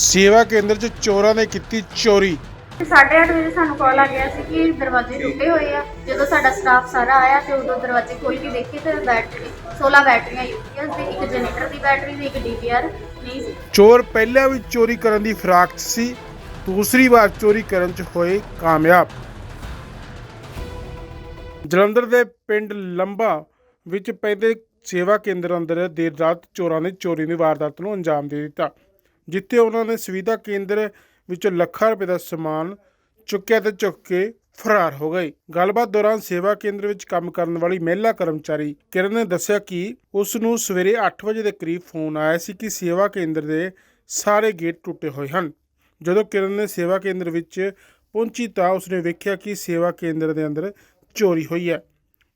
ਸੇਵਾ ਕੇਂਦਰ 'ਚ ਚੋਰਾਂ ਨੇ ਕੀਤੀ ਚੋਰੀ। 8:30 ਵਜੇ ਸਾਨੂੰ ਕਾਲ ਆ ਗਿਆ ਸੀ ਕਿ ਦਰਵਾਜ਼ੇ ਟੁੱਟੇ ਹੋਏ ਆ। ਜਦੋਂ ਸਾਡਾ ਸਟਾਫ ਸਾਰਾ ਆਇਆ ਤੇ ਉਦੋਂ ਦਰਵਾਜ਼ੇ ਖੋਲ ਕੇ ਦੇਖੇ ਤੇ ਬੈਟਰੀ 16 ਬੈਟਰੀਆਂ ਯੂਪੀਐਸ ਦੀ ਇੱਕ ਜਨਰੇਟਰ ਦੀ ਬੈਟਰੀ ਦੀ ਇੱਕ ਡੀਵੀਆਰ ਨਹੀਂ ਸੀ। ਚੋਰ ਪਹਿਲਾਂ ਵੀ ਚੋਰੀ ਕਰਨ ਦੀ ਫਿਰਾਕ 'ਚ ਸੀ ਦੂਸਰੀ ਵਾਰ ਚੋਰੀ ਕਰਨ 'ਚ ਹੋਏ ਕਾਮਯਾਬ। ਜਲੰਧਰ ਦੇ ਪਿੰਡ ਲੰਬਾ ਵਿੱਚ ਪੈਂਦੇ ਸੇਵਾ ਕੇਂਦਰ ਅੰਦਰ ਦੇਰ ਰਾਤ ਚੋਰਾਂ ਨੇ ਚੋਰੀ ਦੀ ਵਾਰਦਾਤ ਨੂੰ ਅੰਜਾਮ ਦੇ ਦਿੱਤਾ। ਜਿੱਥੇ ਉਹਨਾਂ ਨੇ ਸੁਵਿਧਾ ਕੇਂਦਰ ਵਿੱਚੋਂ ਲੱਖਾਂ ਰੁਪਏ ਦਾ ਸਮਾਨ ਚੁੱਕਿਆ ਤੇ ਚੁੱਕ ਕੇ ਫਰਾਰ ਹੋ ਗਏ। ਗੱਲਬਾਤ ਦੌਰਾਨ ਸੇਵਾ ਕੇਂਦਰ ਵਿੱਚ ਕੰਮ ਕਰਨ ਵਾਲੀ ਮਹਿਲਾ ਕਰਮਚਾਰੀ ਕਿਰਨ ਨੇ ਦੱਸਿਆ ਕਿ ਉਸ ਨੂੰ ਸਵੇਰੇ 8 ਵਜੇ ਦੇ ਕਰੀਬ ਫੋਨ ਆਇਆ ਸੀ ਕਿ ਸੇਵਾ ਕੇਂਦਰ ਦੇ ਸਾਰੇ ਗੇਟ ਟੁੱਟੇ ਹੋਏ ਹਨ। ਜਦੋਂ ਕਿਰਨ ਨੇ ਸੇਵਾ ਕੇਂਦਰ ਵਿੱਚ ਪਹੁੰਚੀ ਤਾਂ ਉਸਨੇ ਵੇਖਿਆ ਕਿ ਸੇਵਾ ਕੇਂਦਰ ਦੇ ਅੰਦਰ ਚੋਰੀ ਹੋਈ ਹੈ।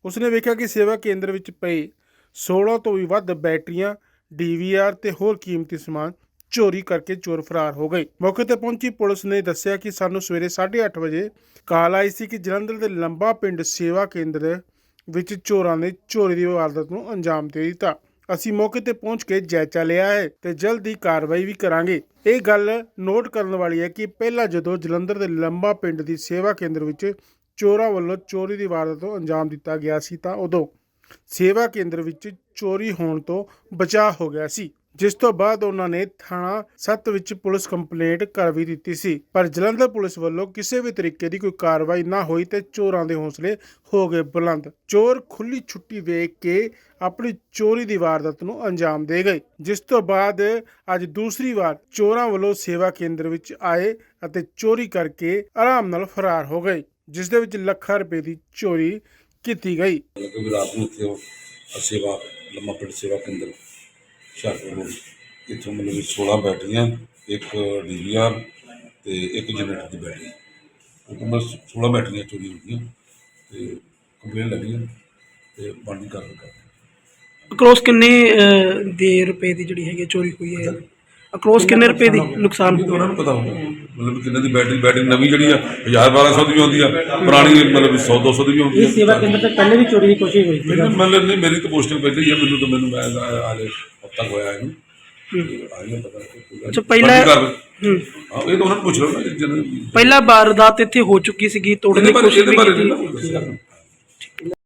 ਉਸਨੇ ਵੇਖਿਆ ਕਿ ਸੇਵਾ ਕੇਂਦਰ ਵਿੱਚ ਪਏ 16 ਤੋਂ ਵੀ ਵੱਧ ਬੈਟਰੀਆਂ, ਡੀਵੀਆਰ ਤੇ ਹੋਰ ਕੀਮਤੀ ਸਮਾਨ ਚੋਰੀ ਕਰਕੇ ਚੋਰ ਫਰਾਰ ਹੋ ਗਏ। ਮੌਕੇ ਤੇ ਪਹੁੰਚੀ ਪੁਲਿਸ ਨੇ ਦੱਸਿਆ ਕਿ ਸਾਨੂੰ ਸਵੇਰੇ 8:30 ਵਜੇ ਕਾਲ ਆਈ ਸੀ ਕਿ ਜਲੰਧਰ ਦੇ ਲੰਬਾ ਪਿੰਡ ਸੇਵਾ ਕੇਂਦਰ ਵਿੱਚ ਚੋਰਾਂ ਨੇ ਚੋਰੀ ਦੀ ਵਾਰਦਾਤ ਨੂੰ ਅੰਜਾਮ ਦੇ ਦਿੱਤਾ। ਅਸੀਂ ਮੌਕੇ ਤੇ ਪਹੁੰਚ ਕੇ ਜਾਇਜ਼ਾ ਲਿਆ ਹੈ ਤੇ ਜਲਦੀ ਕਾਰਵਾਈ ਵੀ ਕਰਾਂਗੇ। ਇਹ ਗੱਲ ਨੋਟ ਕਰਨ ਵਾਲੀ ਹੈ ਕਿ ਪਹਿਲਾਂ ਜਦੋਂ ਜਲੰਧਰ ਦੇ ਲੰਬਾ ਪਿੰਡ ਦੀ ਸੇਵਾ ਕੇਂਦਰ ਵਿੱਚ ਚੋਰਾਂ ਵੱਲੋਂ ਚੋਰੀ ਦੀ ਵਾਰਦਾਤ ਨੂੰ ਅੰਜਾਮ ਦਿੱਤਾ ਗਿਆ ਸੀ ਤਾਂ ਉਦੋਂ ਸੇਵਾ ਕੇਂਦਰ ਵਿੱਚ ਚੋਰੀ ਹੋਣ ਤੋਂ ਬਚਾਅ ਹੋ ਗਿਆ ਸੀ। ਜਿਸ ਤੋਂ ਬਾਅਦ ਉਹਨਾਂ ਨੇ ਥਾਣਾ 7 ਵਿੱਚ ਪੁਲਿਸ ਕੰਪਲੇਂਟ ਕਰ ਵੀ ਦਿੱਤੀ ਸੀ। ਪਰ ਜਲੰਧਰ ਪੁਲਿਸ ਵੱਲੋਂ ਕਿਸੇ ਵੀ ਤਰੀਕੇ ਦੀ ਕੋਈ ਕਾਰਵਾਈ ਨਾ ਹੋਈ ਤੇ ਚੋਰਾਂ ਦੇ ਹੌਸਲੇ ਹੋ ਗਏ ਬੁਲੰਦ। ਚੋਰ ਖੁੱਲੀ ਛੁੱਟੀ ਵੇਖ ਕੇ ਆਪਣੀ ਚੋਰੀ ਦੀ ਵਾਰਦਾਤ ਨੂੰ ਅੰਜਾਮ ਦੇ ਗਏ। ਜਿਸ ਤੋਂ ਬਾਅਦ ਅੱਜ ਦੂਸਰੀ ਵਾਰ ਚੋਰਾਂ ਵੱਲੋਂ ਸੇਵਾ ਕੇਂਦਰ ਵਿੱਚ ਆਏ ਅਤੇ ਚੋਰੀ ਕਰਕੇ ਆਰਾਮ ਨਾਲ ਫਰਾਰ ਹੋ ਗਏ, ਜਿਸ ਦੇ ਵਿੱਚ ਲੱਖਾਂ ਰੁਪਏ ਦੀ ਚੋਰੀ ਕੀਤੀ ਗਈ। ਰਾਤ ਨੂੰ ਇੱਥੇ ਉਹ ਸੇਵਾ, ਲੰਮਾ ਪਿੰਡ ਸੇਵਾ ਕੇਂਦਰ ਹੁਸ਼ਿਆਰਪੁਰ ਰੋਡ ਇੱਥੋਂ ਮਤਲਬ ਵੀ 16 ਬੈਟਰੀਆਂ ਇੱਕ ਡੀਵੀਆਰ ਤੇ ਇੱਕ ਜਨਰੇਟਰ ਦੀ ਬੈਟਰੀ। ਉਹ ਤੋਂ ਬਸ 16 ਬੈਟਰੀਆਂ ਚੋਰੀ ਹੋ ਗਈਆਂ ਤੇ ਕੰਪਲੇਨ ਲੱਗੀਆਂ ਤੇ ਬਣਦੀ ਕਾਰਵਾਈ ਕਰਦੇ ਅਕਰੋਸ ਕਿੰਨੇ ਅਹ, ਦੇ ਰੁਪਏ ਦੀ ਜਿਹੜੀ ਹੈਗੀ ਚੋਰੀ ਹੋਈ ਹੈ? ਅਕਰੋਸ ਕਿੰਨੇ ਰੁਪਏ ਦੀ ਨੁਕਸਾਨ ਇਹ ਤਾਂ ਉਹਨਾਂ ਨੂੰ ਪਤਾ ਹੋਊਗਾ। ਮਤਲਬ ਕਿੰਨੇ ਦੀ ਬੈਟਰੀ ਬੈਟਰੀ ਨਵੀਂ ਜਿਹੜੀ ਆ 1000 1200 ਦੀ ਵੀ ਆਉਂਦੀ ਆ ਪੁਰਾਣੀ ਮਤਲਬ 100 200 ਦੀ ਵੀ ਆਉਂਦੀ ਆ। ਇਹ ਸੇਵਾ ਕੇਂਦਰ ਤੋਂ ਪਹਿਲੇ ਵੀ ਚੋਰੀ ਦੀ ਕੋਸ਼ਿਸ਼ ਹੋਈ ਸੀ। ਮੈਨੂੰ ਮਤਲਬ ਨਹੀਂ ਮੇਰੀ ਤਾਂ ਪੋਸਟਿੰਗ ਪਹਿਲੇ ਹੀ ਆ ਮੈਨੂੰ ਤਾਂ ਮੈਨੂੰ ਮੈਂ ਆਲੇ ਹਫਤਾ ਹੋਇਆ ਇਹਨੂੰ। ਆਇਆ ਪਤਾ ਨਹੀਂ ਅੱਛਾ, ਪਹਿਲਾਂ- ਹੂੰ। ਇਹ ਤਾਂ ਉਹਨਾਂ ਨੂੰ ਪੁੱਛ ਲਓ ਨਾ ਜਿਹਨਾਂ ਪਹਿਲਾ ਵਾਰਦਾਤ ਇੱਥੇ ਹੋ ਚੁੱਕੀ ਸੀਗੀ ਤੋੜਨ ਦੀ ਕੋਸ਼ਿਸ਼ ਵੀ ਕੀਤੀ।